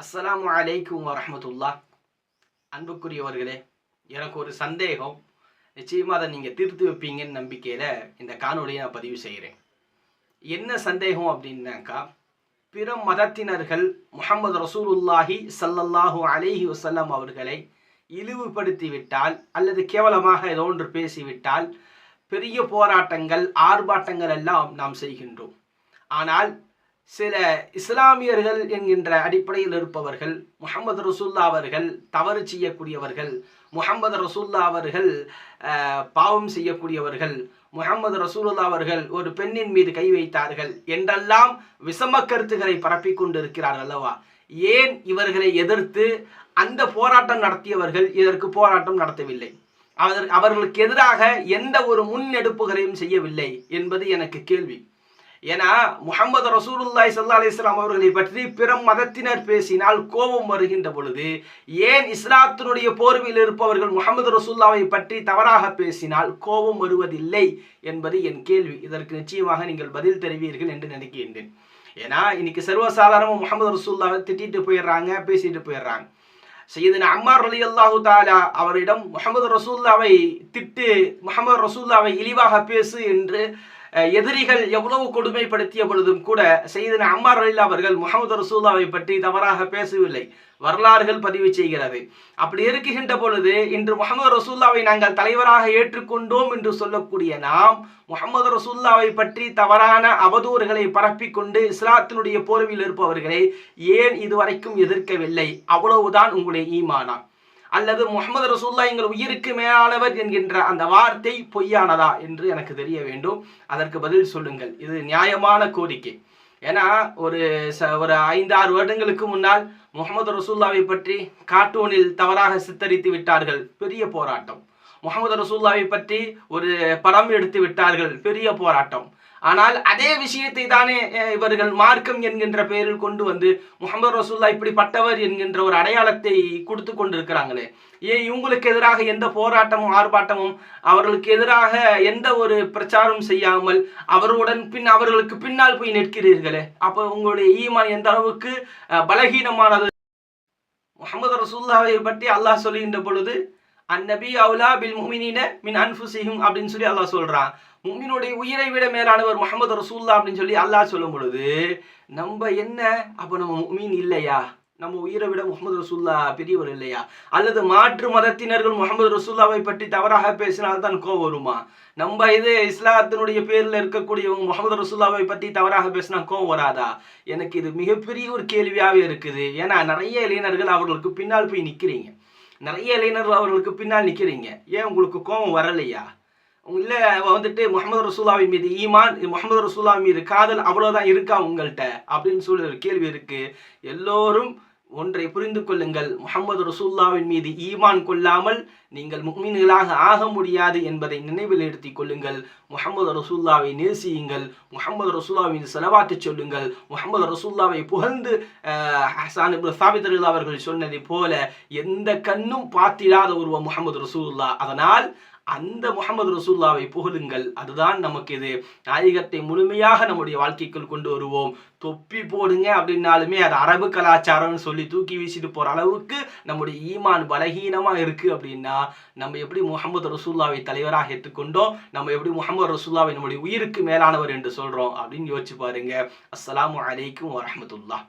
அஸ்லாம் அலைக்கும் வரமத்துல்லா அன்புக்குரியவர்களே எனக்கு ஒரு சந்தேகம். நிச்சயமாக அதை நீங்கள் தீர்த்து வைப்பீங்கன்னு நம்பிக்கையில் இந்த காணொலியை நான் பதிவு செய்கிறேன். என்ன சந்தேகம் அப்படின்னாக்கா பிற மதத்தினர்கள் முகமது ரசூலுல்லாஹி சல்லல்லாஹூ அலேஹி வசல்லம் அவர்களை இழிவுபடுத்திவிட்டால் அல்லது கேவலமாக ஏதோ ஒன்று பேசிவிட்டால் பெரிய போராட்டங்கள் ஆர்ப்பாட்டங்கள் எல்லாம் நாம் செய்கின்றோம். ஆனால் சில இஸ்லாமியர்கள் என்கின்ற அடிப்படையில் இருப்பவர்கள் முகமது ரசூல்லா அவர்கள் தவறு செய்யக்கூடியவர்கள் முகமது ரசூல்லா அவர்கள் பாவம் செய்யக்கூடியவர்கள் முகமது ரசூலுல்லா அவர்கள் ஒரு பெண்ணின் மீது கை வைத்தார்கள் என்றெல்லாம் விஷம கருத்துக்களை பரப்பிக் கொண்டிருக்கிறார்கள் அல்லவா? ஏன் இவர்களை எதிர்த்து அந்த போராட்டம் நடத்தியவர்கள் இதற்கு போராட்டம் நடத்தவில்லை? அவர் அவர்களுக்கு எதிராக எந்த ஒரு முன்னெடுப்புகளையும் செய்யவில்லை என்பது எனக்கு கேள்வி. ஏன்னா முகமது ரசூலுல்லாய் சல்லா அலிஸ்லாம் அவர்களை பற்றி பிற மதத்தினர் பேசினால் கோபம் வருகின்ற பொழுது ஏன் இஸ்லாத்தினுடைய போர்வையில் இருப்பவர்கள் முகமது ரசூல்லாவை பற்றி தவறாக பேசினால் கோபம் வருவதில்லை என்பது என் கேள்வி. இதற்கு நிச்சயமாக நீங்கள் பதில் தெரிவீர்கள் என்று நினைக்கின்றேன். ஏன்னா இன்னைக்கு சர்வசாதாரணமாக முகமது ரசூல்லாவை திட்டிட்டு போயிடுறாங்க பேசிட்டு போயிடுறாங்க. சையதின் அம்மார் அலி அல்லாஹு தாலா அவரிடம் முகமது ரசூல்லாவை திட்டு முகமது ரசூல்லாவை இழிவாக பேசு என்று எதிரிகள் எவ்வளவு கொடுமைப்படுத்திய பொழுதும் கூட செய்தின அம்மார் அலில்லா அவர்கள் முகமது ரசூல்லாவை பற்றி தவறாக பேசவில்லை. வரலாறுகள் பதிவு செய்கிறது. அப்படி இருக்குகின்ற பொழுது இன்று முகமது ரசூல்லாவை நாங்கள் தலைவராக ஏற்றுக்கொண்டோம் என்று சொல்லக்கூடிய நாம் முகமது ரசூல்லாவை பற்றி தவறான அவதூறுகளை பரப்பிக்கொண்டு இஸ்லாத்தினுடைய போர்வில் இருப்பவர்களை ஏன் இதுவரைக்கும் எதிர்க்கவில்லை? அவ்வளவுதான் உங்களுடைய ஈமானா. அல்லது முகமது ரசூல்லா எங்கள் உயிருக்கு மேலானவர் என்கின்ற அந்த வார்த்தை பொய்யானதா என்று எனக்கு தெரிய வேண்டும். அதற்கு பதில் சொல்லுங்கள். இது நியாயமான கோரிக்கை. ஏன்னா ஒரு ச ஒரு ஐந்து ஆறு வருடங்களுக்கு முன்னால் முகமது ரசூல்லாவை பற்றி கார்ட்டூனில் தவறாக சித்தரித்து விட்டார்கள். பெரிய போராட்டம். முகமது ரசூல்லாவை பற்றி ஒரு படம் எடுத்து விட்டார்கள். பெரிய போராட்டம். ஆனால் அதே விஷயத்தை தானே இவர்கள் மார்க்கம் என்கின்ற பெயரில் கொண்டு வந்து முகமது ரசூல்லா இப்படிப்பட்டவர் என்கின்ற ஒரு அடையாளத்தை கொடுத்து கொண்டிருக்கிறாங்களே. ஏன் இவங்களுக்கு எதிராக எந்த போராட்டமும் ஆர்ப்பாட்டமும் அவர்களுக்கு எதிராக எந்த ஒரு பிரச்சாரம் செய்யாமல் அவருடன் பின் அவர்களுக்கு பின்னால் போய் நிற்கிறீர்களே. அப்போ உங்களுடைய ஈமான் எந்த அளவுக்கு பலகீனமானது? முகமது ரசூல்லாவை பற்றி அல்லாஹ் சொல்லுகின்ற பொழுது அந்நபி அவுலா பில் முஹ்மினின மின் அன்ஃபுசிஹும் அப்படின்னு சொல்லி அல்லாஹ் சொல்கிறான் முமினுடைய உயிரை விட மேலானவர் முகமது ரசூல்லா அப்படின்னு சொல்லி அல்லாஹ் சொல்லும் பொழுது நம்ம என்ன? அப்போ நம்ம முமீன் இல்லையா? நம்ம உயிரை விட முகமது ரசூல்லா பெரியவர் இல்லையா? அல்லது மாற்று மதத்தினர்கள் முகமது ரசூல்லாவை பற்றி தவறாக பேசினால்தான் கோவம் வருமா? நம்ம இது இஸ்லாத்தினுடைய பேரில் இருக்கக்கூடியவங்க முகமது ரசூல்லாவை பற்றி தவறாக பேசினா கோவம் வராதா? எனக்கு இது மிகப்பெரிய ஒரு கேள்வியாகவே இருக்குது. ஏன்னா நிறைய இளைஞர்கள் அவர்களுக்கு பின்னால் போய் நிற்கிறீங்க நிறைய இளைஞர்கள் அவர்களுக்கு பின்னால் நிற்கிறீங்க ஏன் உங்களுக்கு கோபம் வரலையா? இல்லை வந்துட்டு முகமது ரசூல்லாவை மீது ஈமான் முகமது ரசூல்லா மீது காதல் அவ்வளோதான் இருக்கா உங்கள்கிட்ட அப்படின்னு சொல்லி ஒரு கேள்வி இருக்குது எல்லோரும் ஒன்றை புரிந்து கொள்ளுங்கள். முகமது ரசூல்லாவின் மீது ஈமான் கொள்ளாமல் நீங்கள் முக்மீன்களாக ஆக முடியாது என்பதை நினைவில் எடுத்துக் கொள்ளுங்கள். முகமது ரசூல்லாவை நேசியுங்கள். முகமது ரசூல்லாவின் செலவாத்து சொல்லுங்கள். முகமது ரசூல்லாவை புகழ்ந்து ஹசான் அவர்கள் சொன்னதை போல எந்த கண்ணும் பார்த்திடாத ஒருவர் முகமது ரசூல்லா அதனால் அந்த முகமது ரசூல்லாவை புகழுங்கள். அதுதான் நமக்கு இது நாயகத்தை முழுமையாக நம்முடைய வாழ்க்கைக்குள் கொண்டு வருவோம். தொப்பி போடுங்க அப்படின்னாலுமே அது அரபு கலாச்சாரம்னு சொல்லி தூக்கி வீசிட்டு போற அளவுக்கு நம்முடைய ஈமான் பலகீனமா இருக்கு அப்படின்னா நம்ம எப்படி முகமது ரசூல்லாவை தலைவராக ஏற்றுக்கொண்டோம்? நம்ம எப்படி முகமது ரசூல்லாவை நம்முடைய உயிருக்கு மேலானவர் என்று சொல்றோம் அப்படின்னு யோசிச்சு பாருங்க. அஸ்லாம் வலைக்கும் வரமத்துல்லா